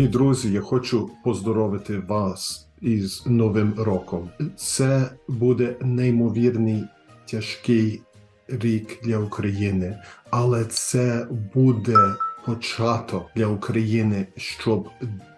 Дорогі друзі, я хочу поздоровити вас із Новим роком. Це буде неймовірний тяжкий рік для України, але це буде початок для України, щоб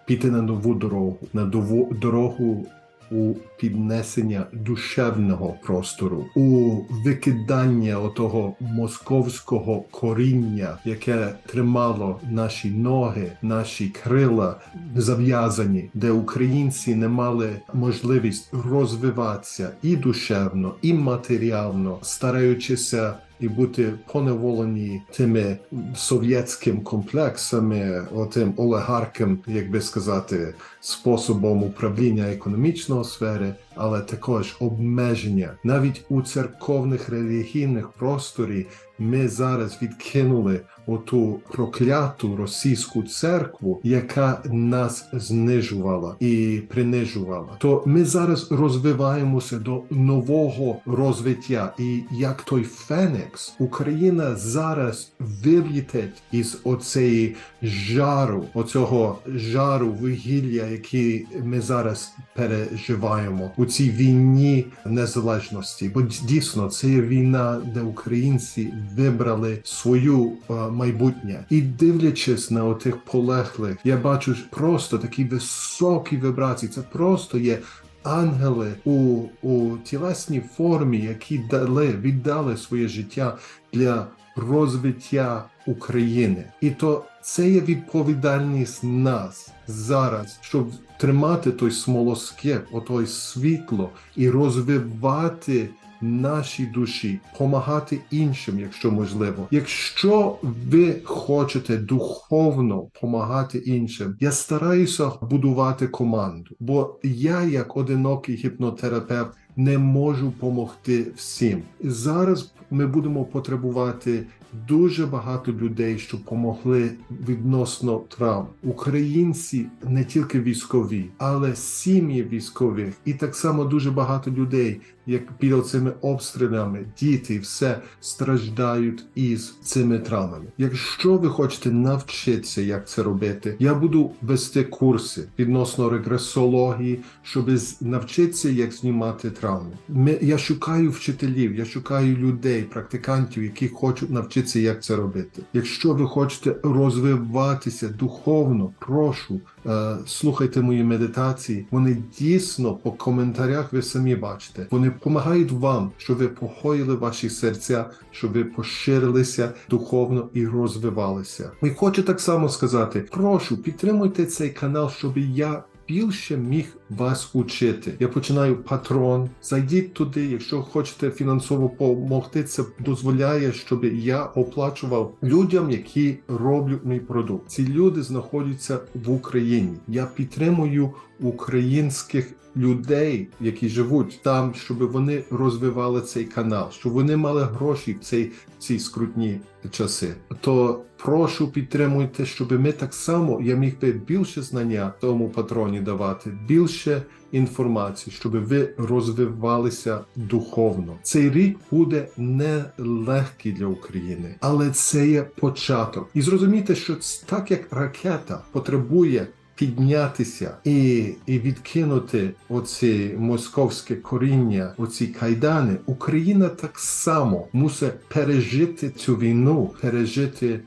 піти на нову дорогу, на дорогу у піднесення душевного простору, у викидання отого московського коріння, яке тримало наші ноги, наші крила зав'язані, де українці не мали можливість розвиватися і душевно, і матеріально, стараючися. І бути поневолені тими совєтським комплексами, отим олігархам, як би сказати, способом управління економічного сфери, але також обмеження навіть у церковних релігійних просторі. Ми зараз відкинули оту прокляту російську церкву, яка нас знижувала і принижувала. То ми зараз розвиваємося до нового розвиття, і як той Фенікс, Україна зараз вилітить із оцеї жару, оцього жару вугілля, який ми зараз переживаємо у цій війні незалежності. Бо дійсно це є війна, де українці вибрали свою е, майбутнє, і дивлячись на отих полеглих, я бачу просто такі високі вібрації. Це просто є. Ангели у, у тілесній формі, які дали, віддали своє життя для розвиття України, і то це є відповідальність нас зараз, щоб тримати той смолоскип, отой світло і розвивати наші душі, помагати іншим, якщо можливо. Якщо ви хочете духовно помагати іншим, я стараюся будувати команду, бо я, як одинокий гіпнотерапевт, не можу допомогти всім. Зараз ми будемо потребувати дуже багато людей, щоб помогли відносно травм. Українці не тільки військові, але сім'ї військових, і так само дуже багато людей, як під цими обстрілами, діти, все страждають із цими травмами. Якщо ви хочете навчитися, як це робити, я буду вести курси відносно регресології, щоб навчитися, як знімати травми. Ми, я шукаю вчителів, я шукаю людей, практикантів, які хочуть навчитися, як це робити. Якщо ви хочете розвиватися духовно, прошу, е, слухайте мої медитації. Вони дійсно по коментарях ви самі бачите. Вони допомагають вам, щоб ви похоїли ваші серця, щоб ви поширилися духовно і розвивалися. І хочу так само сказати: прошу, підтримуйте цей канал, щоб я. Більше міг вас учити. Я починаю патрон. Зайдіть туди, якщо хочете фінансово допомогти. Це дозволяє, щоб я оплачував людям, які роблять мій продукт. Ці люди знаходяться в Україні. Я підтримую українських людей, які живуть там, щоб вони розвивали цей канал, щоб вони мали гроші в цей ці скрутні часи. То прошу підтримуйте, щоб ми так само я міг би більше знання тому патроні давати, більше інформації, щоб ви розвивалися духовно. Цей рік буде нелегкий для України, але це є початок. І зрозумійте, що так як ракета потребує піднятися і, і відкинути оці московське коріння, оці кайдани, Україна так само мусить пережити цю війну, пережити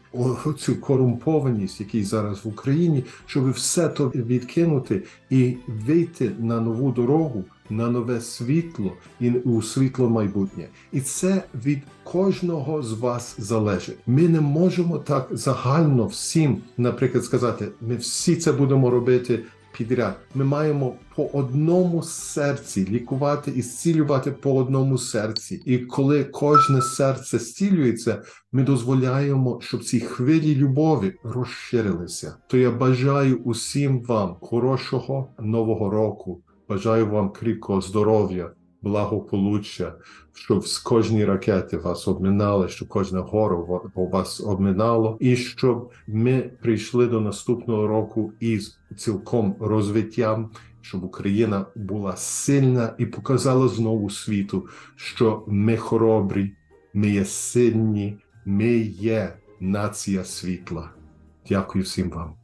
цю корумпованість, який зараз в Україні, щоб все то відкинути і вийти на нову дорогу. На нове світло і у світло майбутнє, і це від кожного з вас залежить. Ми не можемо так загально всім, наприклад, сказати: ми всі це будемо робити підряд. Ми маємо по одному серці лікувати і зцілювати по одному серці. І коли кожне серце зцілюється, ми дозволяємо, щоб ці хвилі любові розширилися. То я бажаю усім вам хорошого нового року. Бажаю вам кріпкого здоров'я, благополуччя, щоб з кожні ракети вас обминали, щоб кожне горе ва- вас обминало, і щоб ми прийшли до наступного року із цілком розвиттям, щоб Україна була сильна і показала знову світу, що ми хоробрі, ми є сильні, ми є нація світла. Дякую всім вам.